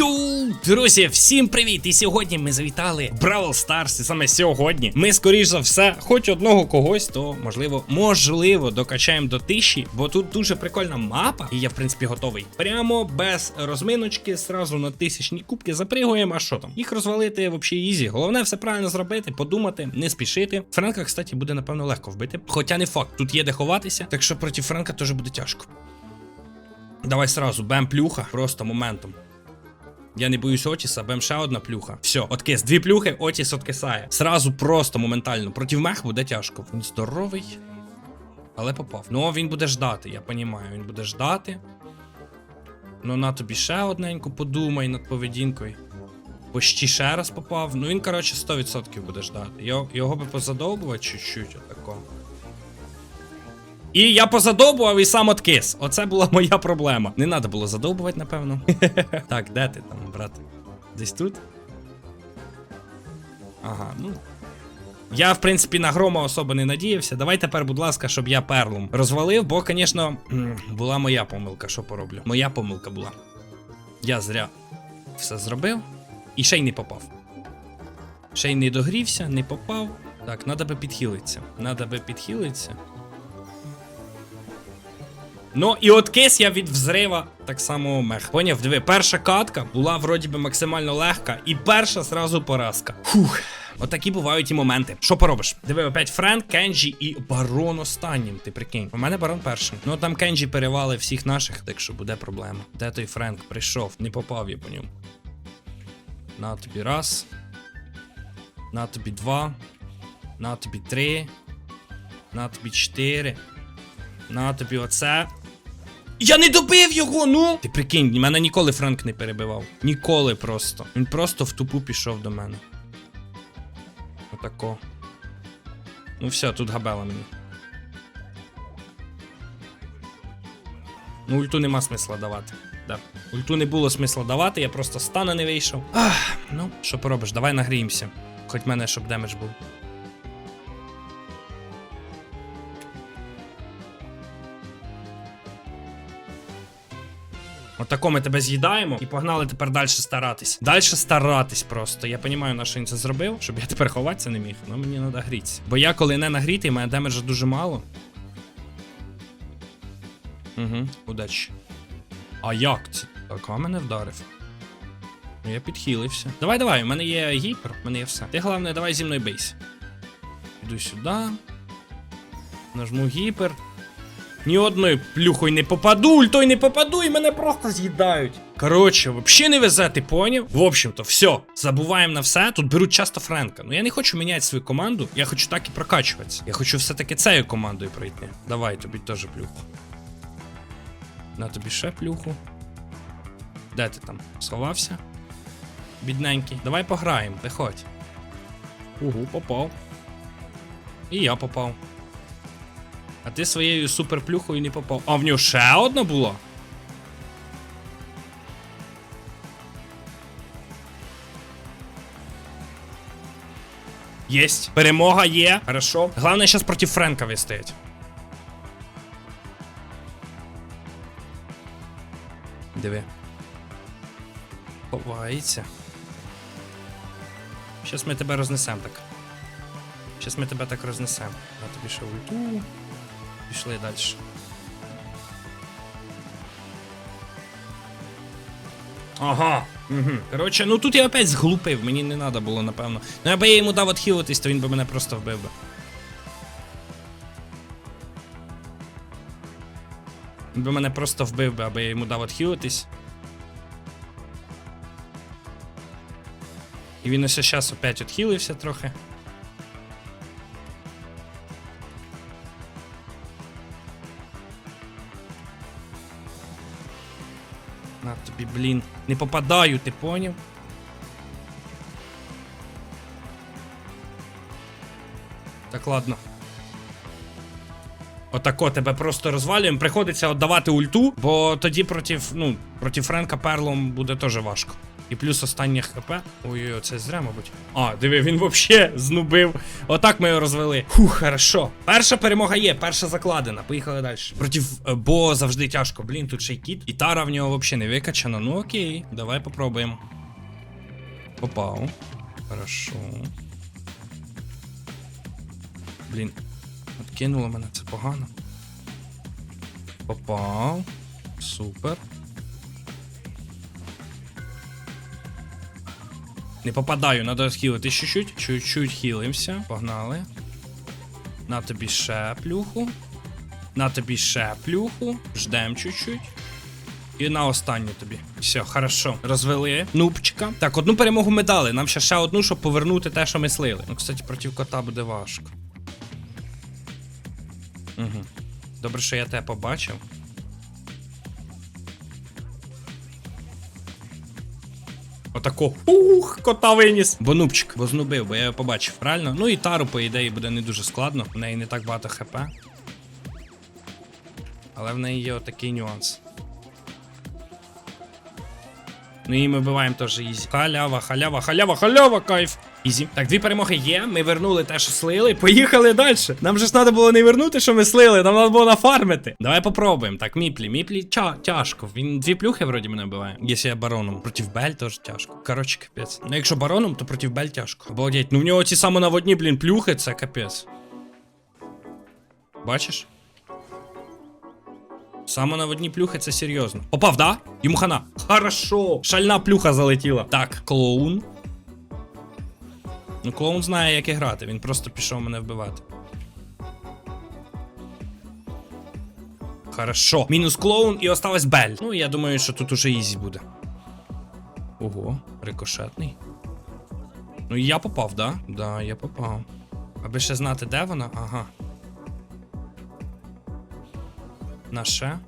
Йоу, друзі, всім привіт! І сьогодні ми завітали Бравл Старс. І саме сьогодні ми, скоріш за все, хоч одного когось, то можливо, можливо, докачаємо до тиші, бо тут дуже прикольна мапа, і я, в принципі, готовий. Прямо без розминочки, сразу на тисячні кубки запригуємо. А що там? Їх розвалити взагалі ізі. Головне все правильно зробити, подумати, не спішити. Френка, кстати, буде напевно легко вбити. Хоча не факт, тут є де ховатися, так що проти Френка теж буде тяжко. Давай сразу, бем плюха, просто моментом. Я не боюсь Отіса, бем ще одна плюха. Все, откис. Дві плюхи, Отіс откисає. Сразу просто моментально. Проти мех буде тяжко. Він здоровий. Але попав. Ну, він буде ждати, я понімаю. Він буде ждати. Ну, на тобі ще одненько подумай над поведінкою. Почти ще раз попав. Ну він, коротше, 100% буде ждати. Його, його би позадовбувати чуть-чуть, отако. І я позадовбував і сам откис. Оце була моя проблема. Не треба було задовбувати, напевно. так, де ти там, брат? Десь тут? Ага, ну. Я, в принципі, на грома особо не надіявся. Давай тепер, будь ласка, щоб я перлом розвалив, бо, звісно, була моя помилка, що пороблю. Моя помилка була. Я зря все зробив і ще й не попав. Ще й не догрівся, не попав. Так, треба підхилитися. Надо би підхилитися. Ну і от кис я від взрива так само мех. Поняв, диви, перша катка була вроді би максимально легка, і перша зразу поразка. Фух. Отакі бувають і моменти. Що поробиш? Диви, опять Френк, Кенджі і Барон останнім. Ти прикинь. У мене барон першим. Ну там Кенджі перевали всіх наших, так що буде проблема. Де той Френк прийшов? Не попав я по ньому. На тобі раз. На тобі два. На тобі три. На тобі чотири. На тобі оце. Я не добив його, ну! Ти прикинь, мене ніколи Франк не перебивав. Ніколи просто. Він просто в тупу пішов до мене. Отако. Ну все, тут габела мені. Ну, ульту нема смисла давати. Да. Ульту не було смисла давати, я просто стану не вийшов. Ах, ну, що поробиш, давай нагріємося. Хоч мене, щоб демедж був. Отако ми тебе з'їдаємо і погнали тепер далі старатись. Далі старатись просто. Я розумію, на що він це зробив, щоб я тепер ховатися не міг. Ну мені треба грітися. Бо я коли не нагрітий, мене демеджа дуже мало. Угу, удачі. А як це? Так, а мене вдарив. Ну, Я підхилився. Давай, давай, у мене є гіпер, у мене є все. Ти головне, давай зі мною бейся. Іду сюди. Нажму гіпер. Ні одною плюхою не попаду, ультою не попаду, і мене просто з'їдають. Коротше, взагалі не везе, ти поняв? В общем-то, все, забуваємо на все. Тут беруть часто Френка. Ну я не хочу міняти свою команду, я хочу так і прокачуватися. Я хочу все-таки цією командою пройти. Давай, тобі теж плюху. На тобі ще плюху. Де ти там? Сховався? Бідненький. Давай пограємо, виходь. Угу, попав. І я попав. А ти своєю суперплюхою не попав. А в нього ще одна була? Єсть. Перемога є. Хорошо. Головне, зараз проти Френка вистоять. Диви. Ховається. Щас ми тебе рознесемо так. Щас ми тебе так рознесемо. На тобі ще ульту. Пішли далі. Ага. Угу. Коротше, ну тут я опять зглупив, мені не треба було, напевно. Ну аби я йому дав отхилитись, то він би мене просто вбив би. Він би мене просто вбив би, аби я йому дав отхилитись. І він ось зараз опять відхилився трохи. Тобі, блін. Не попадаю, ти поняв? Так, ладно. Отако тебе просто розвалюємо. Приходиться віддавати ульту, бо тоді проти, ну, проти Френка Перлом буде теж важко. І плюс останнє хп. Ой-ой, це зря, мабуть. А, диви, він вообще знубив. Отак ми його розвели. Фух, хорошо. Перша перемога є, перша закладена. Поїхали далі. Проти е, Бо завжди тяжко. Блін, тут ще й кіт. І тара в нього взагалі не викачана. Ну окей, давай попробуємо. Попав. Хорошо. Блін, откинуло мене, це погано. Попав. Супер. Не попадаю, надо схилити чуть-чуть. Чуть-чуть хілимося. Погнали. На тобі ще плюху. На тобі ще плюху. Ждем чуть-чуть. І на останню тобі. Все, хорошо. Розвели. Нубчика. Так, одну перемогу ми дали. Нам ще ще одну, щоб повернути те, що ми слили. Ну, кстати, проти кота буде важко. Угу. Добре, що я тебе побачив. Отако. пух, кота виніс. Бо нубчик, бо знубив, бо я його побачив. Правильно? Ну і тару, по ідеї, буде не дуже складно. В неї не так багато хп. Але в неї є отакий нюанс. Ну і ми вбиваємо теж ізі. Халява, халява, халява, халява, кайф. Ізі. Так, дві перемоги є. Ми вернули те, що слили. Поїхали далі. Нам же ж треба було не вернути, що ми слили, нам треба було нафармити. Давай попробуємо. Так, міплі. Міплі тя тяжко. Він дві плюхи вроді мене вбиває. Якщо я бароном. Проти Бель теж тяжко. Коротше, капець. Ну якщо бароном, то проти Бель тяжко. Обалдеть. Ну в нього ці самонаводні, блін, плюхи, це капець. Бачиш? Самонаводні плюхи це серйозно. Попав, да? Йому хана. Хорошо. Шальна плюха залетіла. Так, клоун. Ну, клоун знає, як і грати. Він просто пішов мене вбивати. Хорошо. Мінус клоун і осталась Бель. Ну, я думаю, що тут уже ізі буде. Ого, рикошетний. Ну, я попав, да? Да, я попав. Аби ще знати, де вона? Ага. На ще.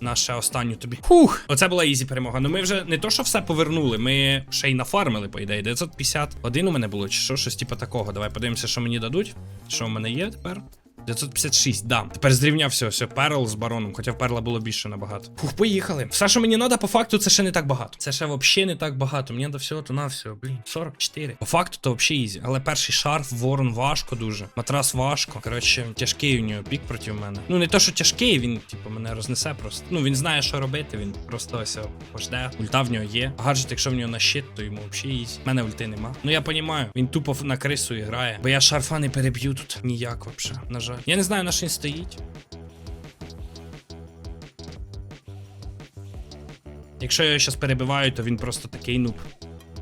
На ще останню тобі. Фух, оце була ізі перемога. Ну ми вже не то, що все повернули, ми ще й нафармили, по ідеї. 951 у мене було, чи що, щось типу такого. Давай подивимося, що мені дадуть. Що в мене є тепер? 956, да. Тепер зрівнявся все Перл з бароном, хоча в перла було більше набагато. Фух, поїхали. Все, що мені треба, по факту, це ще не так багато. Це ще взагалі не так багато. Мені до всього то на всього, блін, 44. По факту, то взагалі ізі. Але перший шарф, ворон важко дуже. Матрас важко. Коротше, тяжкий у нього пік проти мене. Ну не то, що тяжкий, він, типу, мене рознесе просто. Ну він знає, що робити. Він просто ось пожде. Ульта в нього є. Гаджет, якщо в нього на щит, то йому взагалі ізі. У мене ульти нема. Ну я понімаю, він тупо на крису і грає. Бо я шарфа не переб'ю тут. Ніяк вообще. На жаль. Я не знаю, на що він стоїть. Якщо я його зараз перебиваю, то він просто такий нуб.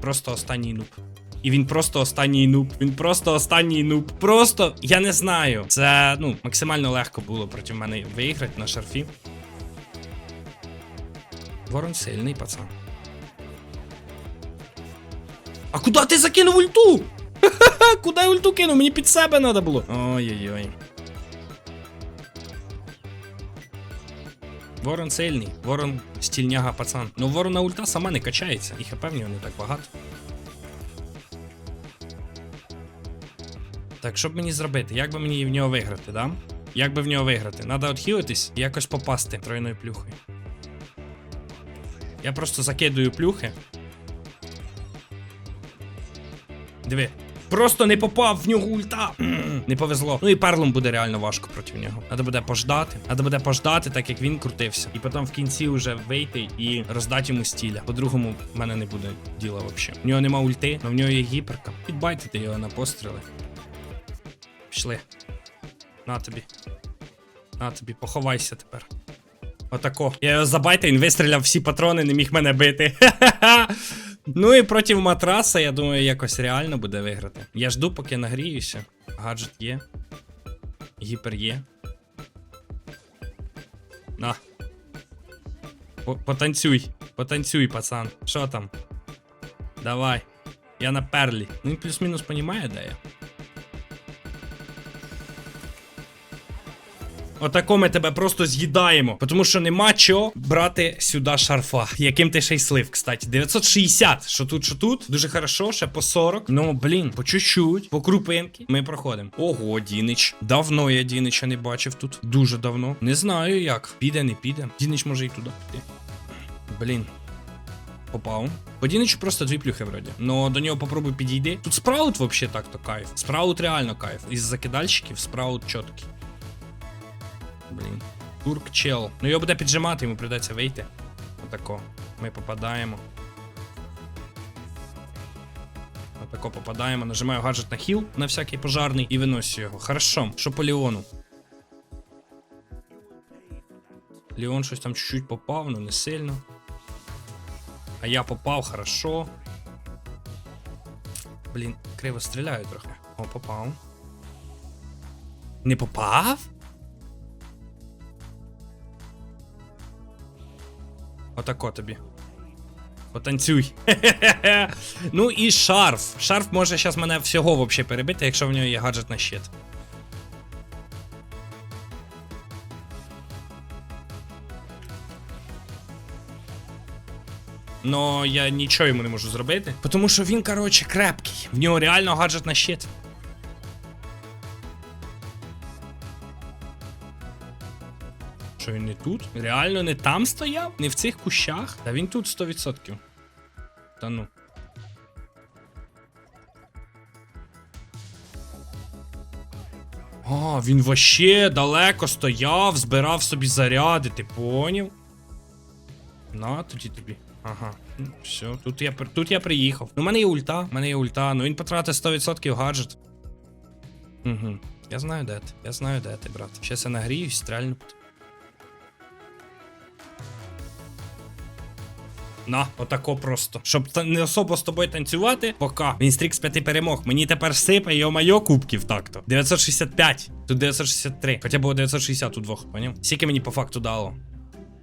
Просто останній нуб. І він просто останній нуб. Він просто останній нуб. Просто я не знаю. Це ну максимально легко було проти мене виграти на шарфі. Ворон сильний пацан. А куди ти закинув ульту? Куди ульту кинув? Мені під себе треба було. Ой-ой-ой. Ворон сильний, ворон стільняга пацан. Ну ворона ульта сама не качається, і хп в нього не так багато. Так, що б мені зробити? Як би мені в нього виграти, да? Як би в нього виграти? Надо відхилитись і якось попасти тройною плюхою. Я просто закидую плюхи. Диви. Просто не попав в нього ульта. Не повезло. Ну і перлом буде реально важко проти нього. Надо буде пождати. Надо буде пождати, так як він крутився. І потім в кінці вже вийти і роздати йому стіля. По-другому в мене не буде діла взагалі. В нього нема ульти, але в нього є гіперка. Підбайтити його на постріли. Пішли. На тобі. На тобі, поховайся тепер. Отако. Я його забайтив, він вистріляв всі патрони, не міг мене бити. Ха-ха-ха. Ну і проти матраса, я думаю, якось реально буде виграти. Я жду, поки нагріюся. Гаджет є. Гіпер є. На. По- Потанцюй. Потанцюй, пацан. Що там? Давай. Я на перлі. Ну він плюс-мінус понімає, де я. Отако ми тебе просто з'їдаємо. Тому що нема чого брати сюди шарфа. Яким ти ще й слив, кстати. 960. Що тут, що тут. Дуже хорошо, ще по 40. Ну, блін, по чуть-чуть, по крупинки. Ми проходимо. Ого, Дінич. Давно я Дінича не бачив тут. Дуже давно. Не знаю як. Піде, не піде. Дінич може і туди піти. Блін. Попав. Подіничу просто дві плюхи вроді. Но до нього попробуй підійди. Тут спраут вообще так-то кайф. Спраут реально кайф. Із закидальщиків спраут чіткий. Блін. Турк чел. Ну його буде піджимати, йому прийдеться вийти. Отако. Ми попадаємо. Отако попадаємо. Нажимаю гаджет на хіл на всякий пожарний і виносю його. Хорошо. Що по Леону? Леон щось там чуть-чуть попав, ну не сильно. А я попав, хорошо. Блін, криво стріляю трохи. О, попав. Не попав? Отако тобі. Потанцюй. ну і шарф. Шарф може зараз мене всього вообще перебити, якщо в нього є гаджет на щит. Но я нічого йому не можу зробити. Тому що він, коротше, крепкий. В нього реально гаджет на щит. Реально не там стояв? Не в цих кущах? Та він тут 100%. Та ну. А, він вообще далеко стояв, збирав собі заряди, ти поняв? На, тоді тобі. Ага. Ну, все, тут я, тут я приїхав. Ну, в мене є ульта, в мене є ульта, ну він потратив 100% гаджет. Угу. Я знаю, де ти. Я знаю, де ти, брат. Щас я нагріюсь, стрельну. На, отако просто. Щоб не особо з тобою танцювати, пока. Він стрік з п'яти перемог. Мені тепер сипе, йо-майо, кубків так-то. 965. Тут 963. Хоча було 960 у двох, поняв? Скільки мені по факту дало?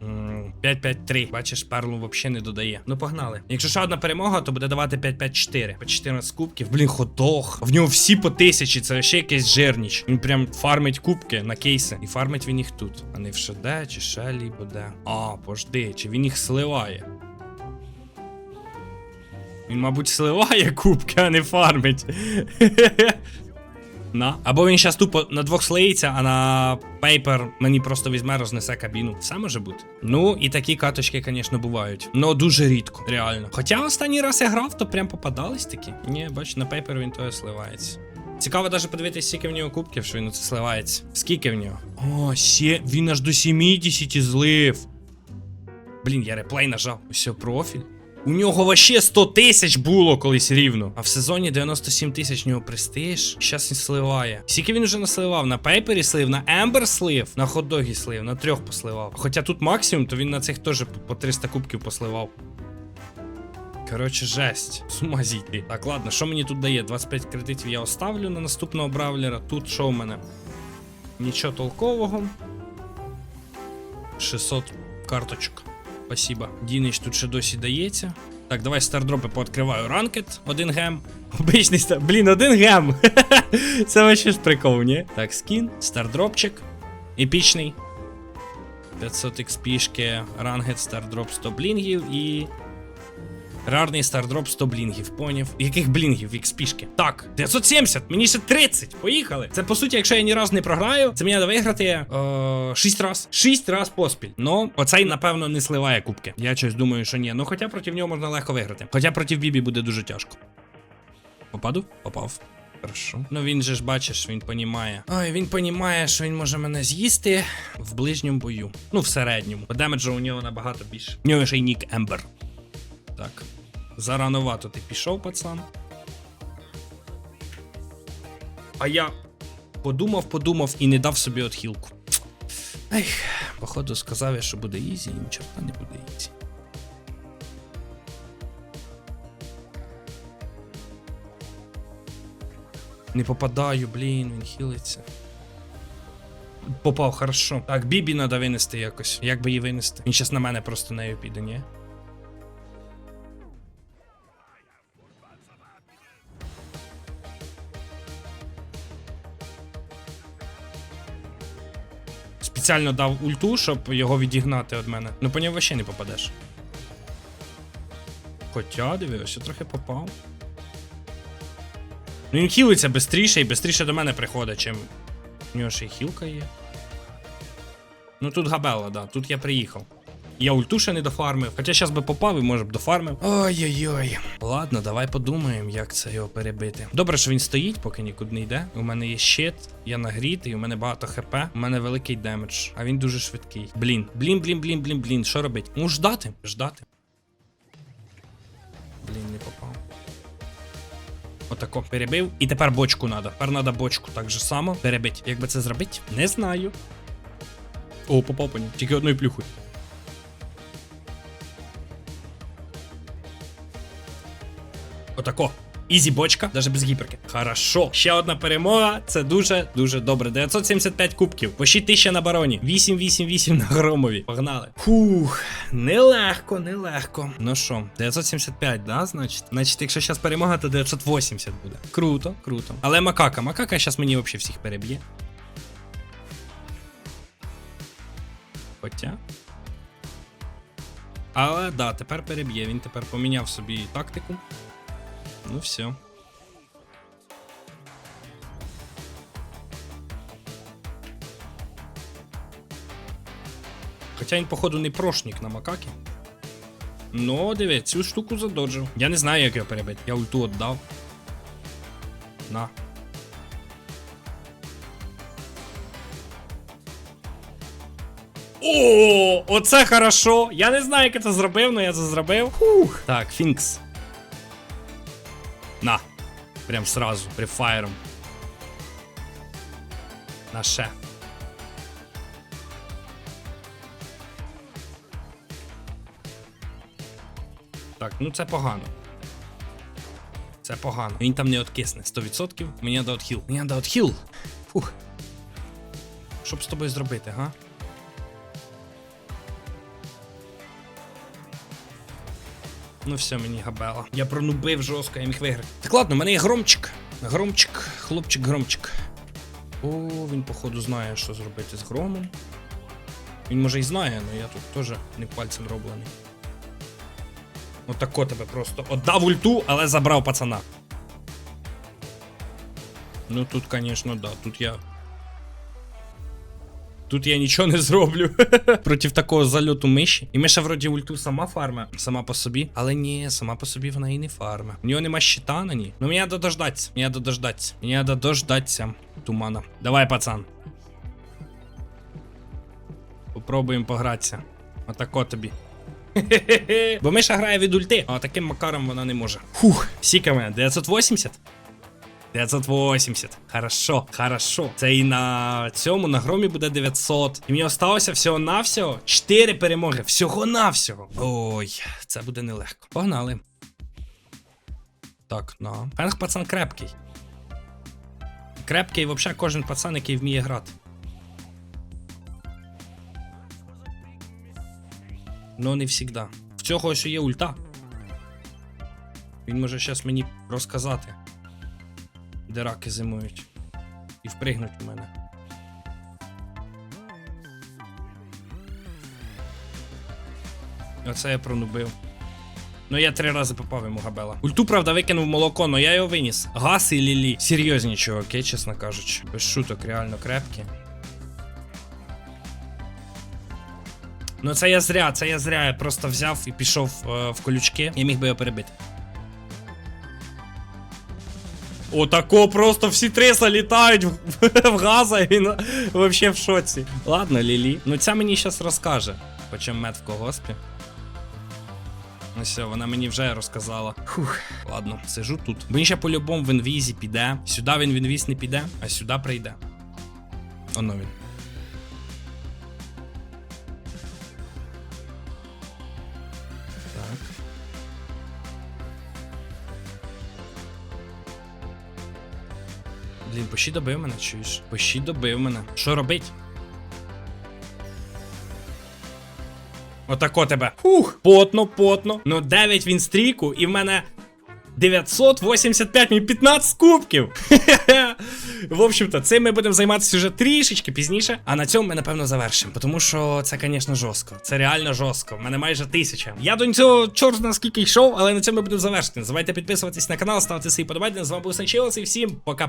М, 5-5-3. Бачиш, перлу взагалі не додає. Ну погнали. Якщо ще одна перемога, то буде давати 5-5-4. По 14 кубків. Блін, ходох. В нього всі по тисячі, це ще якийсь жирніч. Він прям фармить кубки на кейси. І фармить він їх тут. А не в ШД чи ще лібо де. А, пожди, чи він їх сливає? Він, мабуть, сливає кубки, а не фармить. На. Або він зараз тупо на двох слиється, а на пейпер мені просто візьме, рознесе кабіну. Все може бути. Ну, і такі каточки, звісно, бувають. Ну, дуже рідко, реально. Хоча останній раз я грав, то прям попадались такі. Ні, бач, на пейпер він то сливається. Цікаво даже подивитися, скільки в нього кубків, що він оце сливається. Скільки в нього? О, сє, він аж до 70 злив. Блін, я реплей нажав. Ось профіль. У нього вообще 100 тисяч було колись рівно. А в сезоні 97 тисяч нього престиж. Щас він сливає. Скільки він вже насливав? На пейпері слив, на Ембер слив, на ходогі слив, на трьох посливав. Хоча тут максимум, то він на цих теж по 300 кубків посливав. Коротше, жесть. З ума зійти. Так, ладно, що мені тут дає? 25 кредитів я оставлю на наступного бравлера. Тут що в мене? Нічого толкового. 600 карточок. Спасибо. Дінич тут ще досі дається. Так, давай стардропи пооткриваю. Ранкет, один гем. Обичний стар. Блін, один гем. Це вообще ж прикол? Так, скін, стардропчик. Епічний. 500 XP, рангет, стардроп 100 блінгів і. Рарний стардроп 100 блінгів, поняв? Яких блінгів? XP-шки? Так, 970, мені ще 30. Поїхали. Це по суті, якщо я ні разу не програю, це мені треба виграти е, 6 раз. 6 раз поспіль. Ну, оцей, напевно, не сливає кубки. Я щось думаю, що ні. Ну, хоча проти нього можна легко виграти. Хоча проти Бібі буде дуже тяжко. Попаду? Попав. Хорошо. Ну він же ж бачиш, він понімає. Ой, він понімає, що він може мене з'їсти в ближньому бою. Ну, в середньому. Бо демеджу у нього набагато більше. У нього ще й нік Ембер. Так. Зарановато ти пішов, пацан. А я подумав, подумав і не дав собі отхілку. Ех, походу сказав я, що буде ізі, і ні чорта не буде ізі. Не попадаю, блін, він хілиться. Попав, хорошо. Так, Бібі треба винести якось. Як би її винести? Він зараз на мене просто нею піде, ні? Спеціально дав ульту, щоб його відігнати від мене. Ну по нього взагалі не попадеш. Хоча, дивився, трохи попав. Ну він хілиться швидше і швидше до мене приходить, чим. У нього ще й хілка є. Ну тут габела, да, тут я приїхав. Я ульту ще не дофармив. Хоча зараз би попав і може б дофармив. Ой-ой-ой. Ладно, давай подумаємо, як це його перебити. Добре, що він стоїть, поки нікуди не йде. У мене є щит, я нагрітий, у мене багато хп, у мене великий демедж, а він дуже швидкий. Блін, блін, блін, блін, блін, блін. Що робить? Ну, ждати, ждати. Блін, не попав. Отако перебив. І тепер бочку надо. Тепер треба бочку так же само перебити. Як би це зробити? Не знаю. О, попав по ній. Тільки одною плюхою. Отако. Ізі бочка, навіть без гіперки. Хорошо. Ще одна перемога. Це дуже дуже добре. 975 кубків. Почти 1000 на бароні. 888 на громові. Погнали. Фух, нелегко, нелегко. Ну що, 975, да, значить? Значить, якщо зараз перемога, то 980 буде. Круто, круто. Але макака, макака зараз мені взагалі всіх переб'є. Хоча. Але да, тепер переб'є. Він тепер поміняв собі тактику. Ну все. Хоча він, походу, не прошник на макакі. Ну, диви, цю штуку задоджив. Я не знаю, як його перебити. Я ульту віддав. На. О, оце хорошо. Я не знаю, як я це зробив, але я це зробив. Фух. Так, Фінкс. Прям сразу, префайром. На ще. Так, ну це погано. Це погано. Він там не откисне 100%. Мені треба отхіл. Мені треба отхіл. Фух. Що б з тобою зробити, га? Ну все, мені габела. Я пронубив жорстко, я міг виграти. Так ладно, в мене є громчик. Громчик, хлопчик, громчик. О, він, походу, знає, що зробити з громом. Він може і знає, але я тут теж не пальцем роблений. Отако тебе просто отдав ульту, але забрав пацана. Ну тут, звісно, да. Тут я. Тут я нічого не зроблю проти такого зальоту миші. І миша вроді ульту сама фарма, сама по собі. Але ні, сама по собі вона і не фарма. У нього нема щита на ній. Ну мені треба дождатися. Мені треба. Мені треба. Тумана. Давай, пацан. Попробуємо погратися. Отако тобі. Бо Миша грає від ульти, а таким макаром вона не може. Фух, сіка мене, 980? 980. Хорошо, хорошо. Це і на цьому на громі буде 900. І мені осталося всього-навсього 4 перемоги. Всього-навсього. Ой, це буде нелегко. Погнали. Так, на. Фенг пацан крепкий. Крепкий взагалі кожен пацан, який вміє грати. Ну, не завжди. В цього що є ульта. Він може зараз мені розказати, де раки зимують. І впригнуть у мене. Оце я пронубив. Ну я три рази попав йому габела. Ульту, правда, викинув молоко, але я його виніс. Газ і лілі. Серйозні чуваки, чесно кажучи. Без шуток, реально крепкі. Ну це я зря, це я зря. Я просто взяв і пішов е, в колючки. Я міг би його перебити. Отако просто всі треса літають в, в газа, і він вообще в шоці. Ладно, Лілі. Ну ця мені зараз розкаже. Почем мед в когоспі. Ну все, вона мені вже розказала. Фух, ладно, сижу тут. Він ще по-любому в інвізі піде. Сюди він в інвіз не піде, а сюди прийде. Оно він. Блін, пощі добив мене, чуєш? Пощі добив мене. Що робить? Отако тебе. Фух, потно, потно. Ну 9 він стріку, і в мене 985, мені 15 кубків. В общем-то, цим ми будемо займатися вже трішечки пізніше. А на цьому ми, напевно, завершимо. Тому що це, звісно, жорстко. Це реально жорстко. В мене майже тисяча. Я до цього чорт наскільки йшов, але на цьому ми будемо завершити. Не забувайте підписуватись на канал, ставити свої подобання. З вами був Санчилос і всім пока.